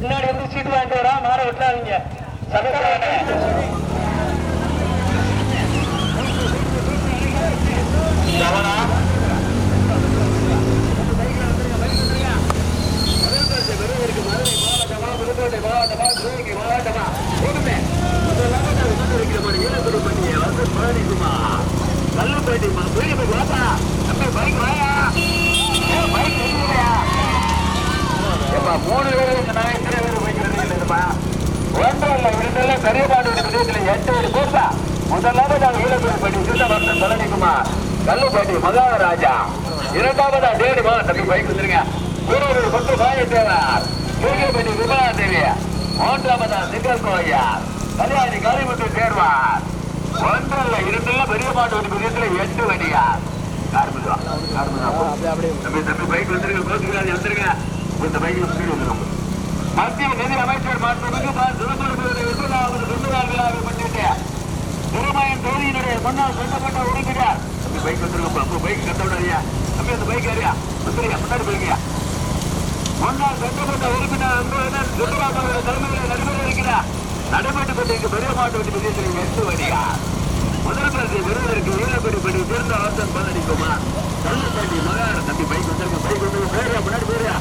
முன்னாடி வந்து சீட்டு வாங்கிட்டு வரா மாற விட்டுறாதீங்க. சட்டக்காரனே மூணு பேர் இந்த நாய் இத்தனை பேர் போய்க்கிறது இல்லைப்பா ஒன்றல்ல இரண்டல்ல பெரியபாடு எட்டு பேர் போட்டா முதலாவது ஈழப்பேர் படி சித்த வருஷம் கல்லுப்பட்டி மகாராஜா. இரண்டாவதா தேடுமா தம்பி பைக் வந்துருங்க. ஒரு பத்து பாயத்தேவர் சூரியப்பட்டி விமலா மூன்றாவதா சிங்கர் கோயார் கல்யாணி காளிமுத்து தேர்வார் ஒன்றல்ல இரண்டல்ல பெரிய மாட்டு விதத்துல எட்டு வண்டியார். கார்மிதா கார்மிதா தம்பி தம்பி பைக் வந்துருங்க கோச்சுக்கிறாங்க வந்துருங்க. இந்த பைக் வந்துருங்க மத்திய நிதி அமைச்சர் மாண்புமிகு ப. சிதம்பரம் இருபதாவது தொண்ணூறாவது விழாவை முன்னிட்டு திருமயம் தொகுதியினுடைய முன்னாள் சொல்லப்பட்ட உறுப்பினர் தம்பி பைக் வந்துருங்க அப்போ பைக் கட்ட விடாதியா அப்படி அந்த பைக் ஏறியா வந்துருங்க முன்னாடி போயிருக்கியா? முன்னாள் சட்டமன்ற உறுப்பினர் அன்புடன் சுற்றுலாத்துறை தலைமையில் நடைபெற இருக்கிறார் நடைபெற்று கொண்டிருக்க பெரிய மாட்டு வண்டி பிரதேசத்தில் எட்டு வழியா முதல் பிரதி விருதற்கு ஈழப்படி படி சிறந்த ஆசன் பதனிக்குமா கல்லுப்பட்டி மகார தம்பி பைக் வந்துருங்க பைக் வந்து பேரியா முன்னாடி பேரியா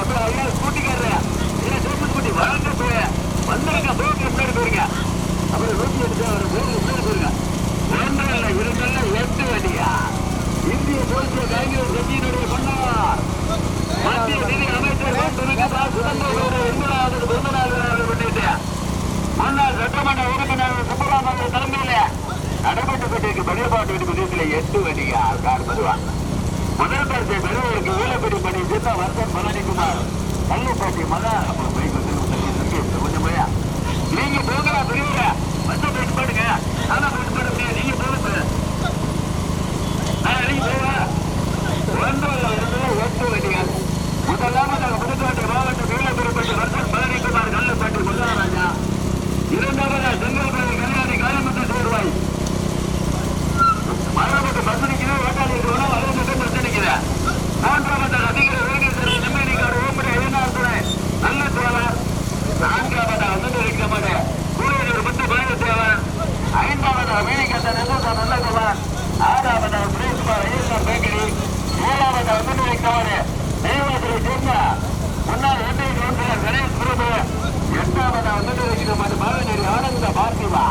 ஸ்கூட்டிக்காரரு இல்ல சூப்பர் ஸ்கூட்டி வளர்ந்து போய் வந்துருங்க போய் போயிருங்க அப்புறம் நூத்தி எட்டு அவர் போட்டு முன்னாடி போயிருங்க ஒன்றல்ல இரண்டல்ல எட்டு வண்டியா இந்திய போலீஸ் காங்கிரஸ் கட்சியினுடைய கொண்டார் மத்திய நிதி அமைச்சர் மாண்புமிகு ப. சுதந்திர எண்பதாவது பிறந்த நாள் விழாவை முன்னிட்டு முன்னாள் சட்டமன்ற உறுப்பினர் சுப்பராமன் தலைமையில நடைபெற்றுக் கொண்டிருக்க வெளிப்பாட்டு விடுதியில் எட்டு வண்டியா கார் வருவாங்க முதல் பரிசை பெறுவதற்கு ஈழப்படி பணி சித்த வர்த்தன் பழனிக்குமார் கல்லுப்பட்டி மகா அப்புறம் பைக் வந்து கொஞ்சம் போயா நீங்க போகலாம் பெரியவங்க வந்து போயிட்டு பாடுங்க ஆனா போயிட்டு பாட முடியாது நீங்க போக நீங்க போவா ஒன்றல்ல இரண்டுல எட்டு வண்டிகள் முதலாவதாக புதுக்கோட்டை மாவட்டம் ஈழப்பெருப்பட்டி வர்த்தன் பழனிக்குமார் கல்லுப்பட்டி முல்லாராஜா இரண்டாவதாக செங்கல்பட்டு கல்யாணி காளிமுத்து சேர்வாய் மரபட்டு பஸ் நிற்கிது ஓட்டாளி இருக்கணும் அறுபது மட்டும் பஸ் நிற்கிது மூன்றாவது அதிகார வேகேஸ்வரி நெம்மேலிக்காடு ஓம்படி ஐயனார் துணை நல்ல தேவர் நான்காவது அசந்து வைக்க மாட்டேன் கூலியர் முத்து பயண தேவர் ஐந்தாவது அமெரிக்கத்த நெல்லூர் நல்ல தேவர் ஆறாவது சுரேஷ்குமார் ஐயனார் பேக்கரி ஏழாவது அசந்து வைக்க மாட்டேன் தெய்வத்திரை சேர்ந்த முன்னாள் ஒன்றிய கவுன்சிலர் கணேஷ் பிரபு எட்டாவது அசந்து வைக்கிற மாதிரி பாவநேரி ஆனந்த பார்த்திவா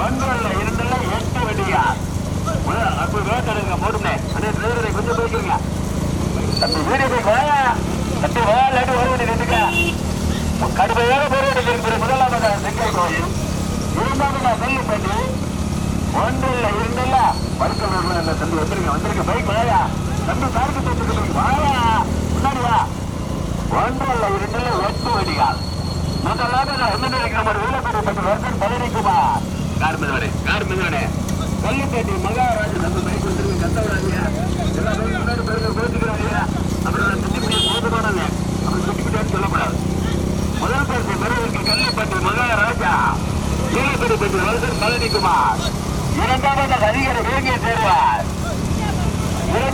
ஒன்றல்ல இரண்டல்ல எட்டு வண்டியா அப்ப வேட்டடுங்க போடுமே அதே டிரைவரை கொஞ்சம் போய்க்கிறீங்க தம்பி வீடியோ போய் வாயா தம்பி வா இல்லாட்டி வருவது நின்றுக்க கடுமையாக போராடி இருக்கிற முதலாவது செங்கல் கோயில் இரண்டாவது நெல்லு பண்ணி ஒன்றில் இரண்டில் மருத்துவர்கள் இல்ல தம்பி வந்துருங்க வந்துருங்க. பைக் வாயா. தம்பி காருக்கு தோத்துக்கிட்டு வாயா. முன்னாடி வா. ஒன்றில் இரண்டில் எட்டு வடியா முதலாவது என்ன நினைக்கிற மாதிரி வீரப்பேட்டை பற்றி வருஷம் பழனிக்குமார் கார் மிதவனே கார் மிதவனே கொல்லிப்பேட்டை மகாராஜன் நம்ம பைக் வந்துருங்க. கத்த விடாதீங்க எல்லா பைக் முன்னாடி பேருக்கு பேசிக்கிறாங்க அப்புறம் நான் சுற்றி போதுமானது அப்புறம் சுற்றிக்கிட்டேன்னு சொல்லக்கூடாது. முதல் பரிசு பெறுவதற்கு கல்லிப்பட்டி மகாராஜா. கீழப்பேட்டை பற்றி வருஷன் பழனிக்குமார் இரண்டாவது அதிகாரி வேங்கிய சேர்வார்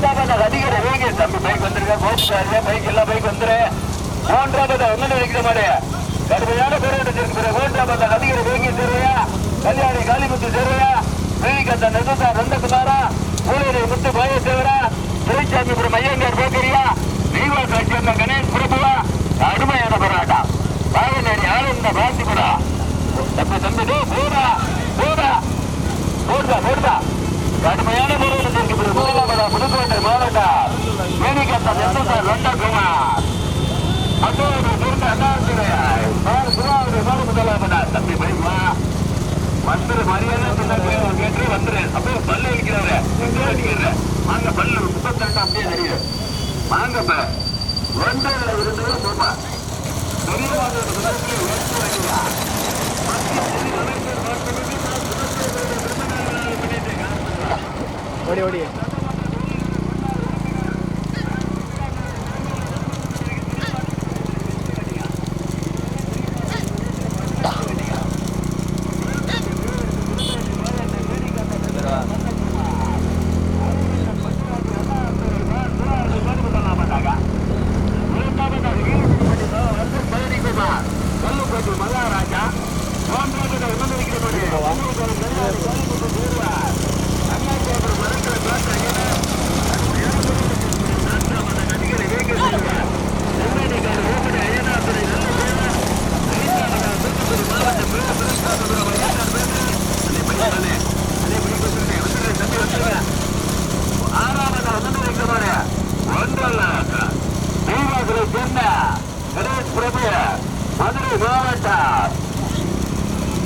இரண்டாவது அதிகாரி வேங்கிய தம்பி பைக் வந்துருங்க. போச்சுக்காரு பைக் எல்லாம் பைக் வந்துரு. மூன்றாவது ஒன்னு வைக்கிற மாதிரி கடுமையான போராட்டத்திற்கு பிறகு மூன்றாவது அதிகாரி வேங்கிய சேர்வையா? கல்யாணி காளிமுத்து சேர்வையா? ஸ்ரீகந்த நெசுதா நந்தகுமாரா? ஊழியரை முத்து பாய திருச்சாமிபுரம் ஐயங்கார் பேக்கரியா நீவா காட்சி கணேஷ் பிரபுவா கடுமையான போராட்டம் பாகநேரி ஆனந்த பாசிபுரா தம்பி தம்பி டேய், போடா போடா போடுதா போடுதா கடுமையான போராட்டத்திற்கு பிறகு முதலாவதா புதுக்கோட்டை மாவட்டம் வேணிகந்த நெசுதா நந்தகுமார் மற்றொரு சிறந்த அண்ணாதுரை சுறாவுடைய மாடு முதலாவதா தம்பி பைக் வா வந்துரு மரியாதை சொன்னாங்க கேட்டு வந்துரு அப்படியே பல்லு அடிக்கிறாரு அடிக்கிறாரு வாங்க பல்லு முப்பத்தி ரெண்டு அப்படியே தெரியும் வாங்க இப்ப ஒன்றில் இருந்து போப்பா பெரிய வாங்க ஓடி ஓடி இரண்டாவது பிரபு மதுரை மாவட்டம்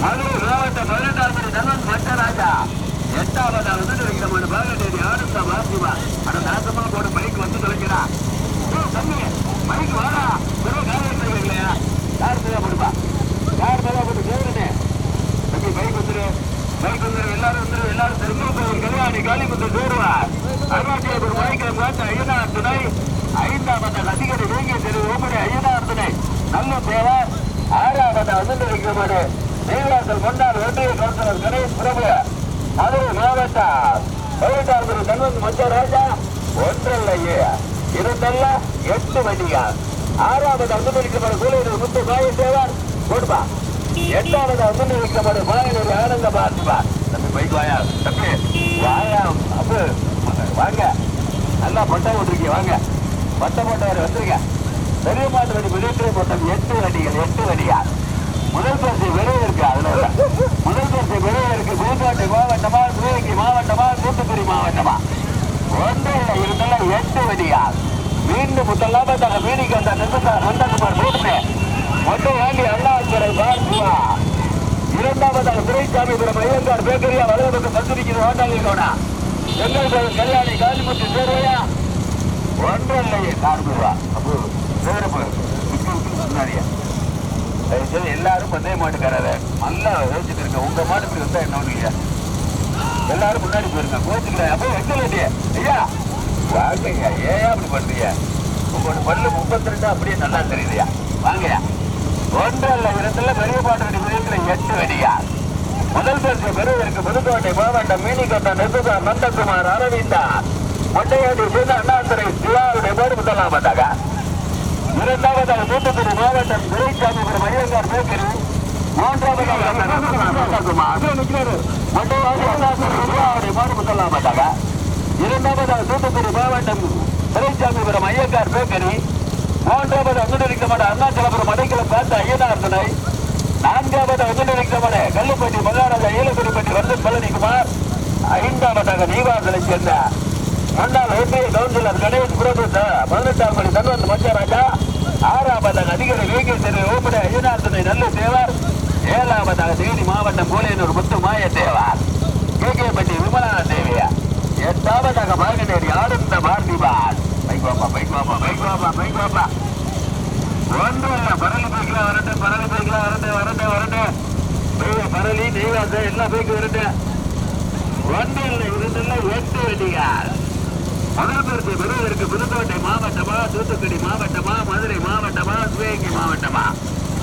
மதுரை மாவட்டம் பதினெட்டாம் மணி நலன் மட்டராஜா எட்டாவது வந்து வைக்கிறமான பாகட்டேரி ஆனந்த வாசிவா அந்த நாசமா போட பைக் வந்து தொலைக்கிறா. தம்பி பைக் வாடா. வெறும் காலையில் இல்லையா யார் மேல போடுப்பா. யார் மேல போட்டு கேளுனே தம்பி பைக் வந்துரு. பைக் வந்துரு. எல்லாரும் வந்துரு. எல்லாரும் திரும்ப கல்யாணி காளிமுத்து சேருவார் அருணாச்சலபுரம் வாய்க்கால் காட்டு ஐயனார் துணை ஐந்தாம் அதிகாரி வேங்கிய தெரு ஓமடி ஐயனார் துணை. நல்ல தேவர் ஆறாவது வந்து வைக்கிறமான நீவாசல் முன்னாள் ஒன்றிய கவுன்சிலர் கணேஷ் பிரபு மதுரை மாவட்டம் பதினெட்டாம் தன்வந்த் மஞ்சராஜா ஒன்றல்லையே இருந்தல்ல எட்டு வண்டிகள். ஆறாவது அனுமதிக்கப்படும் சூழலில் முத்து மாய தேவர் கொடுப்பா எட்டாவது அனுமதிக்கப்படும் மாயனூர் ஆனந்த பார்த்துப்பா தம்பி பைக் வாயா தம்பி. வாயா அப்பு வாங்க. நல்லா பட்டம் போட்டிருக்கீங்க வாங்க. பட்டை போட்டவர் வந்துருங்க. பெரிய மாட்டு வண்டி வெளியிட்டு போட்டோம். எட்டு வண்டிகள் எட்டு வண்டியா முதல் பரிசு வெளியே இருக்கு அதுல. முதல் பரிசு வெளியே இருக்கு. புதுக்கோட்டை மாவட்டமா சிவகங்கை மாவட்டமா தூத்துக்குடி மாவட்டமா. ஒன்று இருந்தாலும் எட்டு வண்டிகள். மீண்டும் தாங்க மீனிக்கு வந்த நெசத்தார் நந்தகுமார் போட்டுமே. மட்டும் வேண்டி அண்ணாதுரை பார்த்துவா இரண்டாவதாக துரைசாமிபுரம் ஐயங்கார் பேக்கரியா வலதுபக்கம் சந்திரிக்கிற ஹோட்டலில் கோணா எங்கள் கோயில் கல்யாணி காலிமுத்து சேருவையா ஒன்றல்லையே கார்புவா அப்போ சேரப்பு முன்னாடியா தயவுசெய்து எல்லாரும் பந்தய மாட்டுக்காரரு. நல்லா யோசிச்சுட்டு இருக்க உங்க மாட்டு இப்படி வந்தா என்ன பண்ணுவீங்க எல்லாரும் முன்னாடி போயிருங்க. கோச்சுக்கிறேன். அப்போ வைக்கல ஐயா! வாங்கய்யா. ஐயா ஏன் அப்படி பண்றீங்க? உங்களோட பல்லு முப்பத்தி ரெண்டு அப்படியே நல்லா தெரியுதுயா வாங்கயா ஒன்றல்ல இடத்துல பெரிய பாட்டு வெடி எட்டு வெடியா? முதல் பரிசு பெறுவதற்கு புதுக்கோட்டை மாவட்டம் மீனிக்கோட்டை நிர்புகா நந்தகுமார் அரவிந்தா. மொட்டையாடி சேர்ந்த அண்ணாதுரை சிவாவுடைய பேர் முதலாவதாக. இரண்டாவதாக தூத்துக்குடி மாவட்டம் துரைசாமிபுரம் ஐயங்கார் பேக்கரி. மூன்றாவதாக மொட்டையாடி அண்ணாதுரை சிவாவுடைய பேர் முதலாவதாக. இரண்டாவதாக தூத்துக்குடி மாவட்டம் துரைசாமிபுரம் ஐயங்கார் பேக்கரி. மூன்றாவது அங்குநடிக்கப்பட்ட அருணாச்சலபுரம் அடைக்கலம் பார்த்த ஐயனார் துணை நான்காவது அங்குநடிக்கப்பட கல்லுப்பட்டி மகாராஜா ஏலக்குடிப்பட்டி வர்தன் பழனிக்குமார். ஐந்தாவதாக நீவாசலை சேர்ந்த முன்னாள் ஒன்றிய கவுன்சிலர் கணேஷ் பிரபு பதினெட்டாம் மணி தன்வந்த் மச்சராஜா ஆறாவதாக அதிகாரி வேகிய தெரு ஓமடி ஐயனார் துணை நல்ல தேவர் ஏழாவதாக தேனி மாவட்டம் கோலியனூர் முத்து மாய தேவர் கேகேப்பட்டி விமலா தேவியா எட்டாவதாக பாகனேரி ஆனந்த பார்த்திபான் பைக் வாப்பா பைக் வாப்பா பைக் வாப்பா பைக் வாப்பா ஒன்று இல்ல பரலி பைக்ல வரட்டு பரலி பைக்ல வரட்டு வரட்டு வரட்டு. பெரிய பரலி நெய்வாச எல்லா பைக்கு வரட்டு. ஒன்று இல்ல இருந்துள்ள எட்டு வெடிகார் முதல் பரிசு பெறுவதற்கு புதுக்கோட்டை மாவட்டமா தூத்துக்குடி மாவட்டமா மதுரை மாவட்டமா சிவகங்கை மாவட்டமா?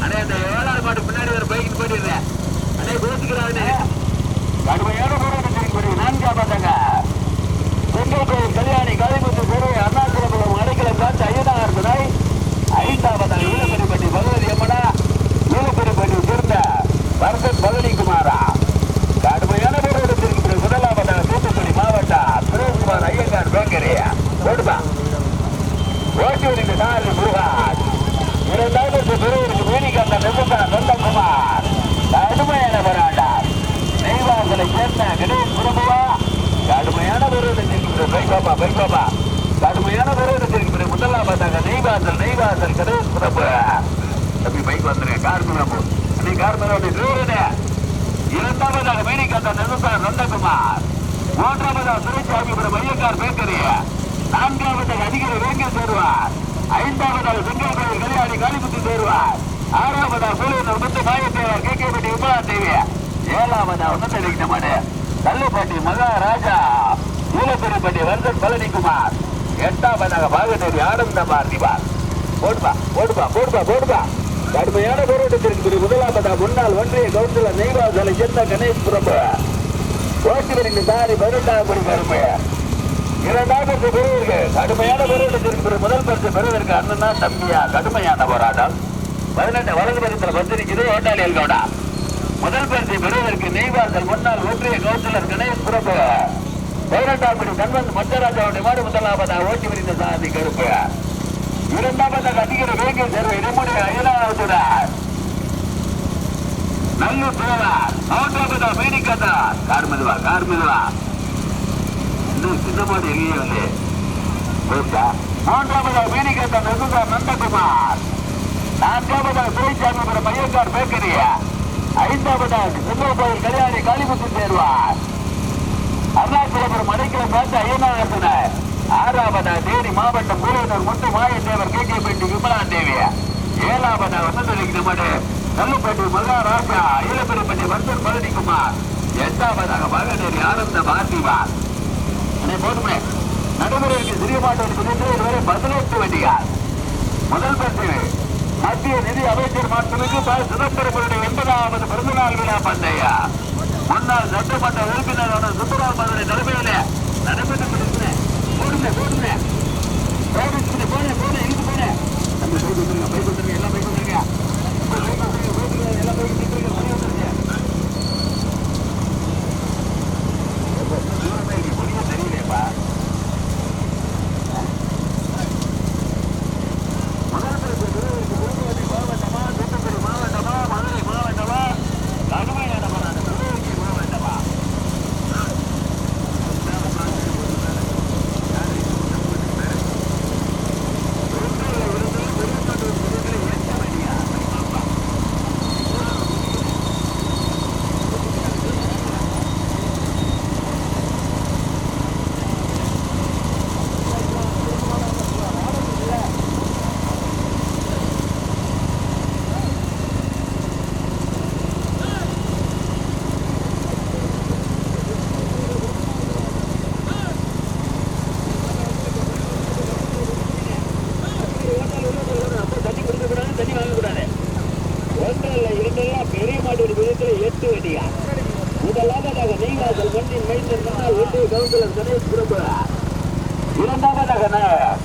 அடே அந்த ஏழாவது மாட்டு பின்னாடி ஒரு பைக் போயிடுறேன் அடே கோச்சுக்கிறானே கடுமையான போராட்டம் நான்காவதாக செங்கல் கோயில் கல்யாணி காளிமுத்து குரு அருணாச்சலபுரம் அடைக்கலம் காத்து ஐயனார் துணை ஐந்தாவதாக ஈழப்பெருப்பட்டி பகவதி அம்மனா ஈழப்பெருப்பட்டி சேர்ந்த பரதன் பழனிக்குமாரா கடுமையான போராட்டத்திற்கு பிறகு முதலாவதாக தூத்துக்குடி மாவட்டம் சுரேஷ்குமார் ஐயங்கார் பேக்கரி ஓடுபா ஓட்டி வருகிற நாலு முருகான் இரண்டாவது பெருவருக்கு மீனிகந்த நெசந்தார் நந்தகுமார் கடுமையான போராட்டம் நெய்வாசலை சேர்ந்த கணேஷ் பிரபுவா கடுமையான விரோதத்திற்கு பைபாபா பைபாபா கடுமையான விரோதத்திற்கு பிறகு முதலாவதாக நெய்வாசல் நெய்வாசல் கணேஷ் பிரபு தம்பி பைக் வந்துருங்க கார் பிரபு நீ கார் பிரபு டிரைவரே இரண்டாவதாக மேனிகாந்த நெசந்தார் நந்தகுமார். மூன்றாவதாக சுரேஷாமிபுரம் மையக்கார் பேக்கரியா. நான்காவது அதிகர் வேங்கை சேருவார் ஐந்தாவது செங்கல் கல்யாணி காளிமுத்து சேருவார் ஆறாவதாக சூழல் முத்து மாயத்தேவர் கே. கே. பட்டி உமலா தேவி ஏழாவதா உன்னதளிக்கிட்ட மாடு கல்லுப்பட்டி மகாராஜா. ஈழப்பெருப்பட்டி வர்தன் பழனிக்குமார் எட்டாவதாக பாகதேவி ஆனந்த பார்த்திபார் போடுபா போடுபா போடுபா போடுபா கடுமையான போராட்டத்திற்கு முதலாவதா முன்னாள் ஒன்றிய கவுன்சிலர் நெய்வாசலை சேர்ந்த கணேஷ் பிரபு. ஓட்டுவரின் சாரி பதினெட்டாம் படி கருமை இரண்டாவது பெறுவதற்கு கடுமையான போராட்டத்திற்கு முதல் பரிசு பெறுவதற்கு அண்ணனா தம்பியா கடுமையான போராட்டம். பதினெட்டு வலது பக்கத்தில் வந்திருக்கிறது ஓட்டாளி எல்கோடா முதல் பரிசை பெறுவதற்கு நெய்வாசல் முன்னாள் ஒன்றிய கவுன்சிலர் கணேஷ் பிறப்பு பதினெட்டாம் படி தன்வந்த் மச்சராஜாவுடைய மாடு முதலாவதாக ஓட்டி வருகின்ற சாதி கருப்பு. இரண்டாவதாக அதிகார வேங்கை சேர்வை நம்முடைய அயலாவதுடன் நல்லூர் தேவார். மூன்றாவதா மேனிக்கதா கார் மெதுவா கார் மெதுவா. இன்னும் சின்ன மாடு எங்கேயும் வந்து. போச்சா மூன்றாவதா மேனிக்கதா நெசுதா நந்தகுமார். நான்காவதாக துரைசாமிபுரம் மையக்கார் பேக்கரியா ஐந்தாவதாக சிம்ம கோயில் கல்யாணி காளிமுத்து சேர்வார். அருணாச்சலபுரம் அடைக்கலம் பார்த்து ஐயனாசனர் ஆறாவதா தேனி மாவட்டம் மூலவர் முத்து மாயத்தேவர் கே. கே. பெட்டி விமலா தேவி ஏழாவதா வசந்தளிக்கு நம்மடு கல்லுப்பட்டி மகாராஜா ஈழப்பெருப்பட்டி வர்த்தர் பழனிக்குமார் எட்டாவதாக மகநேரி ஆனந்த பார்த்திவா அண்ணே, போதுமே நடைமுறைக்கு சிறிய மாட்டோடு இதுவரை பதினெட்டு வண்டியார் முதல் பரிசு மத்திய நிதி அமைச்சர் மாற்றமிகு ப. சிதம்பரமுடைய எண்பதாவது பிறந்தநாள் விழா பண்டையா? முன்னாள் சட்டமன்ற உறுப்பினரான சுப்பராமனுடைய தலைமையில நடைபெற்று கொண்டிருக்கிறேன் போடுங்க. போடுங்க போடுங்க போனேன் போனேன் இருக்கு போனேன் எல்லாம் போய் கொடுத்துருங்க எல்லாம் போய் கொடுத்துருங்க போய் போய் கொடுத்துருங்க, எல்லாம் போய் கொடுத்துருங்க, போய் கொடுத்துருங்க. தூரமே இருக்கு, புரிய தெரியலையேப்பா முதல் பரிசு பெறுவதற்கு புதுக்கோட்டை மாவட்டமா தூத்துக்குடி மாவட்டமா மதுரை மாவட்டமா கடுமையான போராட்டம் சிவகங்கை மாவட்டமா தண்ணி கொடுக்கக்கூடாது தண்ணி வாங்கக்கூடாது ஒன்றல்ல இரண்டெல்லாம் பெரிய மாட்டோட விதத்தில் எட்டு வண்டியா முதலாவதாக நீங்காசல் வண்டியின் மைந்தர் முன்னாள் ஒன்றிய கவுன்சிலர் கணேஷ் பிரபு இரண்டாவதாக ந-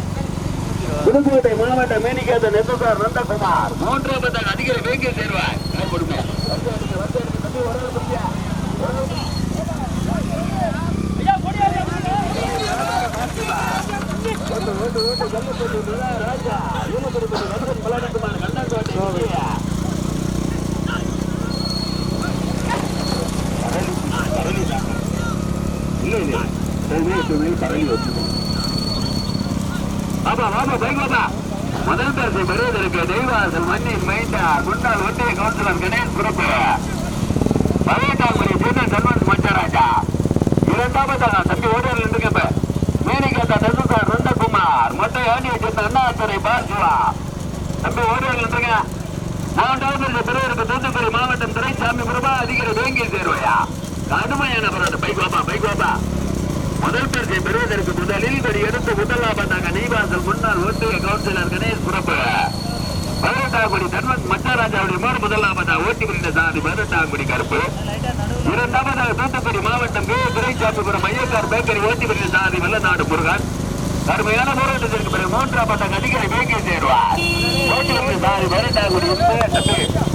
புதுக்கோட்டை மாவட்ட மேனிக்காத நெசசார் நந்தகுமார் மூன்றாவதாக அதிகாரி வேங்கிய சேர்வார் கொடுமை ராஜா பரளி வச்சுக்கணும் பாபா பாபா பைக் பாபா முதல் பரிசு பெறுவதற்கு தெய்வாசல் மண்ணின் மைண்டா குண்டால் ஒன்றிய கவுன்சிலர் கணேஷ் குறுப்பு பதினெட்டாம் மணி சீனன் சல்வன் மச்சராஜா. இரண்டாவதாக தம்பி ஓடியில் இருந்துக்கப்ப மேனிகாத்தா நெசுசார் நந்தகுமார். மொட்டை ஆண்டி சேர்ந்த அண்ணாத்துறை பார்சுவா தம்பி ஓடியில் இருந்துங்க மூன்றாவது பரிசு பெறுவதற்கு தூத்துக்குடி மாவட்டம் துரைசாமி பிரபா அதிகாரி வேங்கி சேர்வையா கடுமையான பரவாயில்ல பைக் வாப்பா பைக் வாப்பா. முதல் பரிசை பெறுவதற்கு முதலில் படி எடுத்து முதலாவதாக நீவாசல் முன்னாள் ஒன்றிய கவுன்சிலர் கணேஷ் புறப்பு பதினெட்டாங்குடி தன்வந்த் மச்சாராஜாவுடைய மூணு முதலாவதா ஓட்டி பிரிந்த சாதி பதினெட்டாங்குடி கருப்பு. இரண்டாவதாக தூத்துக்குடி மாவட்டம் கே துரைசாமிபுரம் ஐயக்கார் பேக்கரி ஓட்டி பிரிந்த சாதி வெள்ளநாடு முருகன். கடுமையான போராட்டத்திற்கு பிறகு மூன்றாம் பட்டம் அதிகாரி வேங்கி சேருவார். ஓட்டி பிரிந்த சாதி பதினெட்டாங்குடி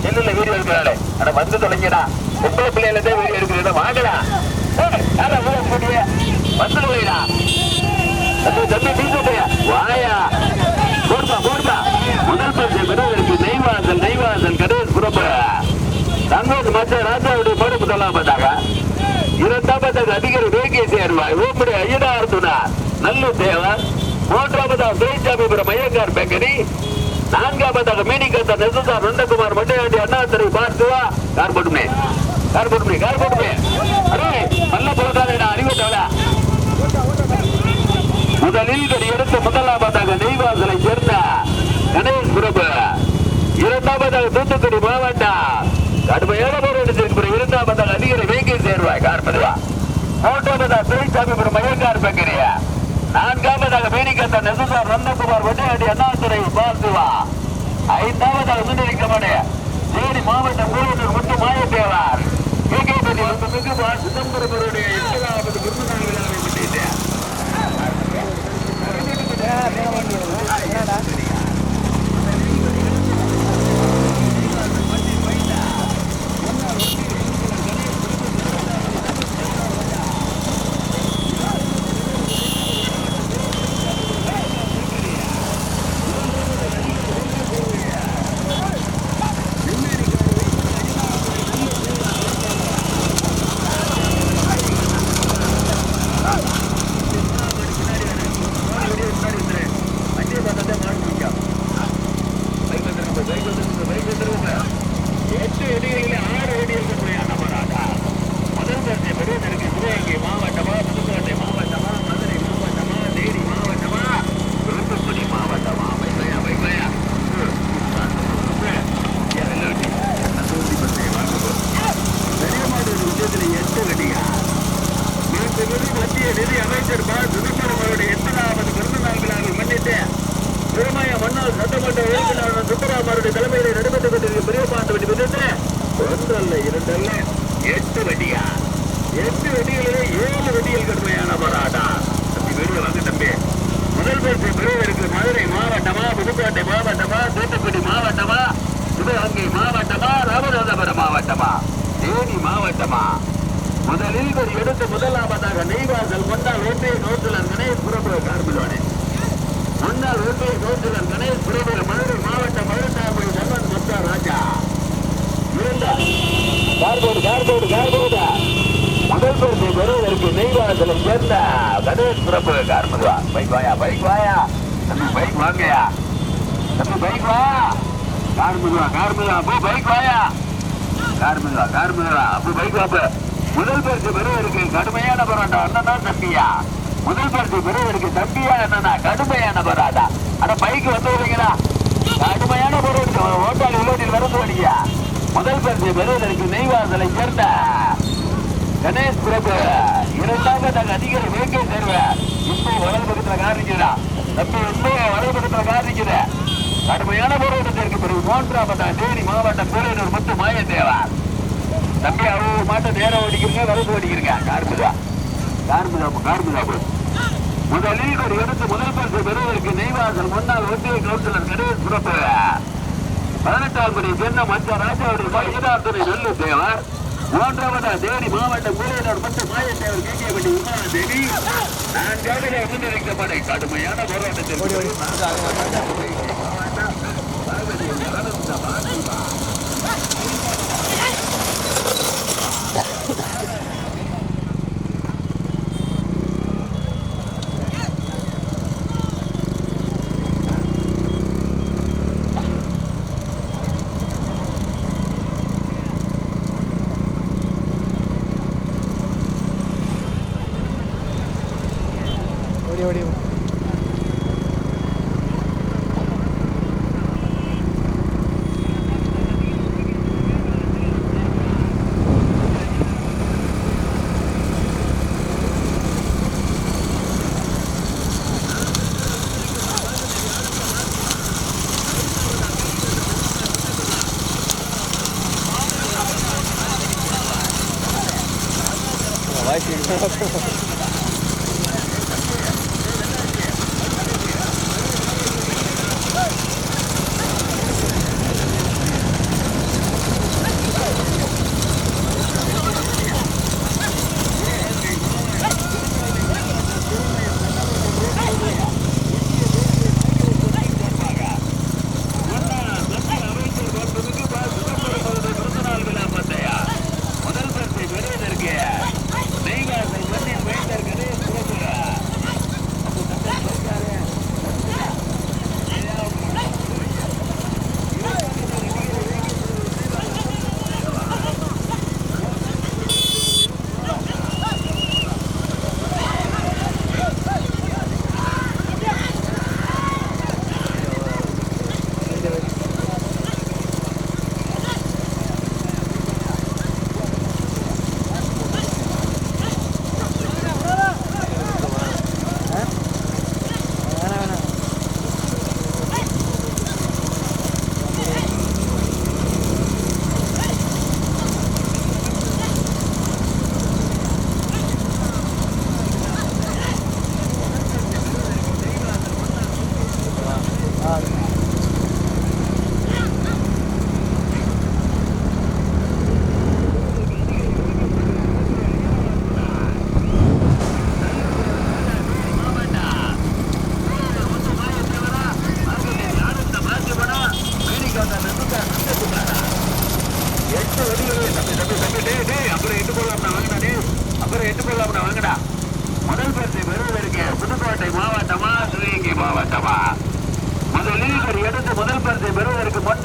செல்லுல வீடியோ எடுக்கிறாளே ஆனா வந்து தொலைங்கடா. பொம்பளை பிள்ளையில தான் வீடியோ எடுக்கிறீங்க. வாங்கடா. வந்து தம்பி தம்பி வாயா போடுப்பா போடுப்பா முதல் பரிசு பெறுவதற்கு நெய்வாசல் நெய்வாசல் கணேஷ் புறப்பு தங்கோஸ் மச்ச ராஜாவுடைய போடு முதலாவதாக. இரண்டாவதாக அதிகாரி வேகிய சேர்வாய் ஓப்படி ஐயனார் துணார் நல்ல தேவர். மூன்றாவதாக துரைசாமிபுரம் ஐயங்கார் பேக்கரி நான்காவதாக மீனிகந்த நெசசார் நந்தகுமார் மட்டையாண்டி அண்ணாத்துறை பார்த்துவா கார் போட்டுமே கார் போட்டுமே கார் போட்டுமே அரே நல்ல பொருளாதார அறிவிட்டவளா. முதலில் கடி எடுத்து முதலாவதாக நெய்வாசலை சேர்ந்த கணேஷ் பிரபு. இரண்டாவதாக தூத்துக்குடி மாவட்டம் கடுமையான போராட்டத்திற்கு பிறகு இரண்டாவதாக அதிகாரி வேங்கை சேர்வாய் கார்பதுவா. மூன்றாவதாக துரைசாமிபுரம் மையங்கார் பக்கரியா நான்காவதாக மேனிகந்த நெசுசார் நந்தகுமார் வண்டியாடி அண்ணாதுரை பாசுவா ஐந்தாவதாக முன்னிலைக்கமான தேனி மாவட்டம் கூடலூர் முத்து மாயத்தேவார். கேகேபதி வந்து மிகு சிதம்பரமருடைய எட்டாவது விருதுநாள் விழாவை முன்னிட்டு. நெய்வாசலை சேர்ந்த கணேஷ் புறப்பு கார்மதுவா பைக் வாயா பைக் வாயா தம்பி பைக் வாங்கயா தம்பி பைக் வா கார்மதுவா கார்மதுவா அப்போ பைக் வாயா கார்மதுவா கார்மதுவா அப்போ பைக் வாப்பு முதல் பரிசு பெறுவதற்கு கடுமையான போராட்டம் அண்ணனா தம்பியா முதல் பரிசு பெறுவதற்கு தம்பியா என்னன்னா கடுமையான போராட்டம் ஆனா பைக் வந்து விடுங்களா கடுமையான போராட்டம் ஓட்டாளி உள்ளோட்டில் வரது வழியா முதல் பரிசு பெறுவதற்கு நெய்வாசலை சேர்ந்த கணேஷ் பிரபு இரண்டாவது அதிகாரி வேங்கை தருவேன் இப்போ வலது பக்கத்துல காரிக்குதா தம்பி இப்போ வலது பக்கத்துல காரிக்குது கடுமையான போராட்டத்திற்கு பிறகு மூன்றாவது தேனி மாவட்டம் கூரையூர் முத்து மாயத்தேவா தம்பி அவங்க மாட்டம் நேரம் ஓடிக்கிறீங்க வலது ஓடிக்கிறீங்க கார்மிதா கார்மிதாப்பு கார்மிதாப்பு முதலில் ஒரு எடுத்து முதல் பரிசு பெறுவதற்கு நெய்வாசல் முன்னாள் ஒன்றிய கவுன்சிலர் கணேஷ் பிரபு பதினெட்டாம் படி சென்ன மச்ச ராஜாவுடைய மகிழாத்துறை நல்லு தேவர். மூன்றாவதா தேனி மாவட்ட கூறியவர் மற்றும் மாயத்தேவர் கேட்கப்பட்டு உமா தேவி. நான்காவது முன்னிறுத்தப்பட கடுமையான போராட்டத்தில்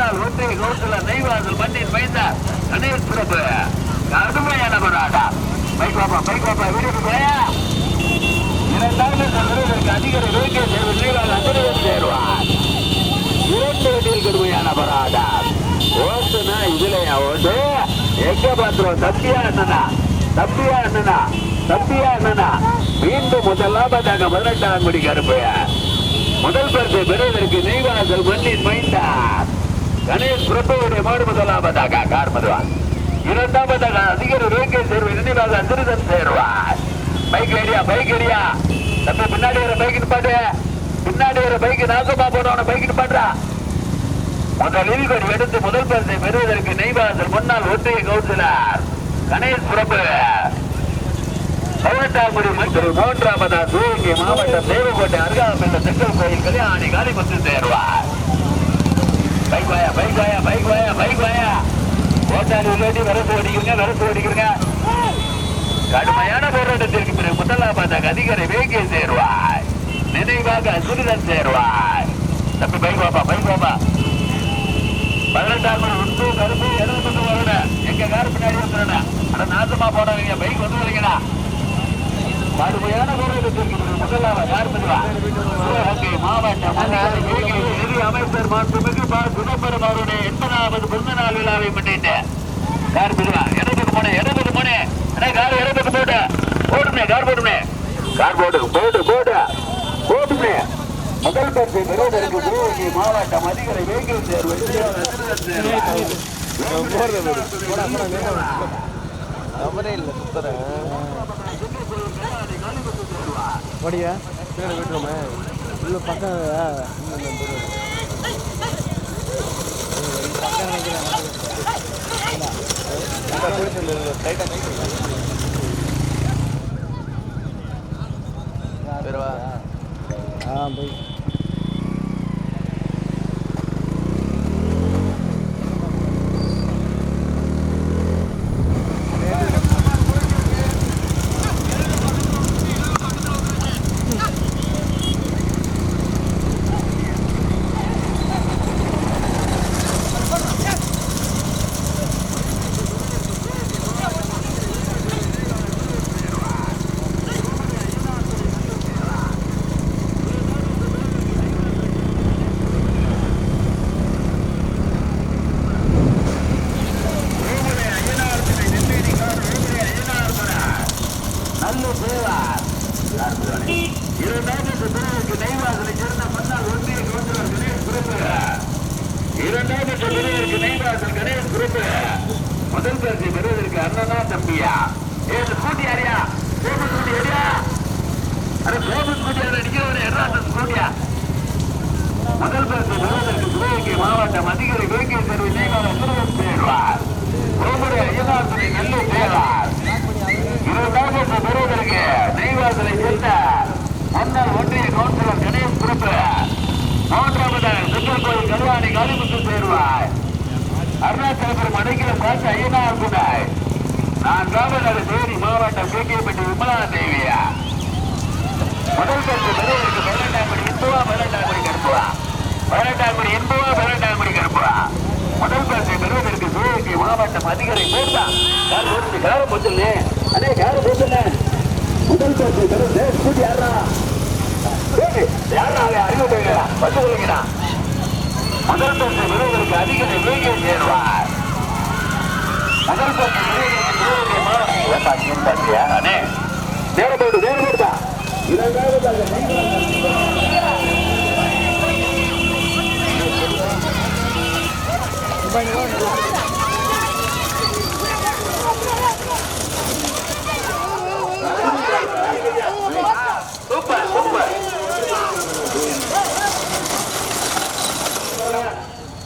முன்னாள் ஒன்றிய கவுன்சிலர் நெய்வாசல் மண்ணின் மைந்த கணேஷ் பிரபு. கடுமையான போராட்டம். பைக் வாப்பா பைக் வாப்பா வீட்டுக்கு போயா இரண்டாவது வீரருக்கு அதிகார வேண்டிய தேர்வு நெய்வால் அந்தரவு சேருவார். இரண்டு வண்டியில் கடுமையான போராட்டம். ஓட்டுனா இதுலயா ஓட்டு. எங்க பாத்திரம் தப்பியா என்னன்னா? தப்பியா என்னன்னா? தப்பியா என்னன்னா? மீண்டும் பதினெட்டாம் குடி முதல் பரிசை பெறுவதற்கு நெய்வாசல் மண்ணின் மைந்தார் கணேஷ் பிரபுவுடைய மாடு முதலாவதாக கார் மதுவான். இரண்டாவதாக அதிகர் வேங்கை சேர்வு நினைவாக திருதன் சேர்வார். பைக் ஏரியா பைக் ஏரியா தம்பி பின்னாடி வர பைக் நிப்பாட்டு. பின்னாடி வர பைக் நாசமா போனவன பைக் நிப்பாட்டா முதலில் கொடி எடுத்து முதல் பரிசை பெறுவதற்கு நெய்வாசல் முன்னாள் ஒன்றிய கவுன்சிலர் கணேஷ் பிரபு. பதினெட்டாம் மற்றும் மூன்றாவதா சிவகங்கை மாவட்டம் தேவக்கோட்டை அருகாமல் செங்கல் கோயில் கல்யாணி காலிமுத்து சேர்வார். பைக் வாயா பைக் வாயா பைக் வாயா பைக் வாயா ஓட்டாளி உள்ளாட்டி வரத்து ஓடிக்கிறங்க வரசு ஓடிக்கிறங்க கடுமையான போராட்டத்திற்கு பிறகு முதலாவதாக அதிகாரி வேகிய சேருவாய் நினைவாக சுரிதன் சேருவாய் தப்பி பைக் வாப்பா பைக் வாப்பா பதினெட்டாம் மணி உண்டு கருப்பு எழுபத்தொன்று வருட எங்க கார் பின்னாடி வந்துடுறேன் ஆனா நாசமா போனவங்க பைக் வந்து வரீங்கடா கடுமையான போராட்டத்திற்கு பிறகு முதலாவது யார் பண்ணுவா சிவகங்கை மாவட்டம் அதிகாரி வேகிய நிதி அமைச்சர் மாண்புமிகு ப. சிதம்பரம் அவருடைய எண்பதாவது பிறந்த நாள் விழாவை முன்னிட்டு. கார் பிரிவா இடத்துக்கு போனே இடத்துக்கு போனே அண்ணே கார் இடத்துக்கு போட்டு போட்டுமே கார் போட்டுமே கார் போட்டு போட்டு போட்டு போட்டுமே முதல் பரிசை பெறுவதற்கு சிவகங்கை மாவட்டம் அதிகாரி தேர்வு போடுறது. இல்லை சுத்தரேன் படியா பின்னாடி விட்டுருமே உள்ள பக்கம் பக்கம் நினைக்கிறேன் ஆ போய் நல்ல சேவார் இரண்டாவது பிரிவுக்கு நெய்வாசலை சேர்ந்த மன்னர் ஒன்றிய கவுன்சிலர் கணேஷ் குருப்பு இரண்டாவது பிரிவிற்கு நெய்வாசல் கணேஷ் குருப்பு முதல் பரிசை பெறுவதற்கு அண்ணனா தம்பியா ஏ ஸ்கூட்டி யாரியா கோபு ஸ்கூட்டி யாரியா அरे கோபு ஸ்கூட்டி யாரா நிக்கிறவனே எடா அந்த ஸ்கூட்டியா முதல் பரிசு பெறுவதற்கு சிவகங்கை மாவட்டம் அதிகாரி வேங்கை சேர்வு நெய்வாசல் திருவன் சேர்வார் கோபுரை ஐயனாசனை நல்லூர் நெல்லூர் சேவார் பெறுவதற்கு நெய்வாசலை சேர்ந்த முன்னாள் ஒன்றிய கவுன்சிலர் கணேஷ் குறிப்பு மூன்றாவது சுற்றுல் கோயில் கருவாணி காளிமுத்து சேருவாய் அருணாச்சலபுரம் அடைக்கலம் காசு ஐயனார் குடாய் நான்காவது தேனி மாவட்டம் கேகேப்பட்டி விமலா தேவியா முதல் பரிசு பெறுவதற்கு பதினெட்டாம் படி இன்புவா பதினெட்டாம் படி கருப்புவா பதினெட்டாம் மணி இன்புவா பதினெட்டாம் மணி கருப்புவா முதல் பரிசை பெறுவதற்கு சிவகங்கை மாவட்டம் அதிகாரி போட்டான் கார் போட்டு காரம் போச்சுல்லே அடே காரம் போச்சுல்ல முதல் பரிசை பெறுவது ஸ்கூட்டி யாரா யாரா அவன்? அறிவு போய்கிறா வந்து கொள்ளுங்கடா முதல் பரிசை பெறுவதற்கு அதிகாரி வேகிய சேர்வார் முதல் பரிசை பெறுவதற்கு சிவகங்கை மாவட்டம் பாத்தியா? அண்ணே, நேரம் போடு நேரம் போட்டா இரண்டாவது சூப்பர் சூப்பர்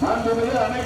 மாண்புமிகு அனை